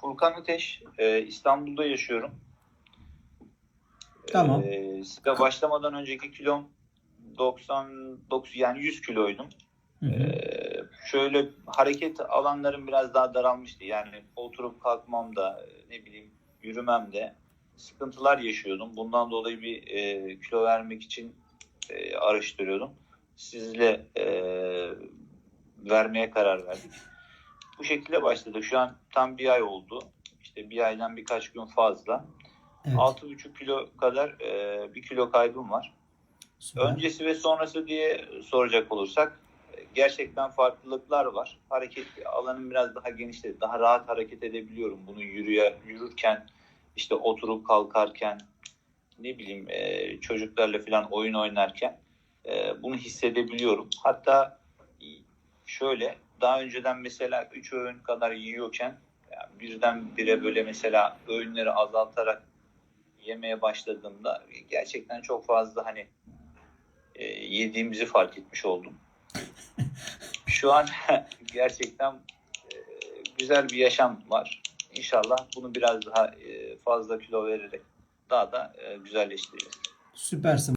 Furkan Ateş. Ee, İstanbul'da yaşıyorum. Tamam. Ee, size başlamadan önceki kilom 99 yani 100 kiloydum. Hı hı. Ee, şöyle hareket alanlarım biraz daha daralmıştı. Yani oturup kalkmamda ne bileyim yürümemde sıkıntılar yaşıyordum. Bundan dolayı bir e, kilo vermek için e, araştırıyordum. Sizle e, vermeye karar verdik. Bu şekilde başladık. Şu an tam bir ay oldu. İşte bir aydan birkaç gün fazla. Evet. 6,5 kilo kadar e, bir kilo kaybım var. Süper. Öncesi ve sonrası diye soracak olursak e, gerçekten farklılıklar var. Hareket alanım biraz daha genişledi. Daha rahat hareket edebiliyorum. Bunu yürüye, yürürken, işte oturup kalkarken, ne bileyim e, çocuklarla falan oyun oynarken e, bunu hissedebiliyorum. Hatta şöyle daha önceden mesela 3 öğün kadar yiyorken yani birden bire böyle mesela öğünleri azaltarak yemeye başladığımda gerçekten çok fazla hani e, yediğimizi fark etmiş oldum. Şu an gerçekten e, güzel bir yaşam var. İnşallah bunu biraz daha e, fazla kilo vererek daha da e, güzelleştireceğiz. Süpersin.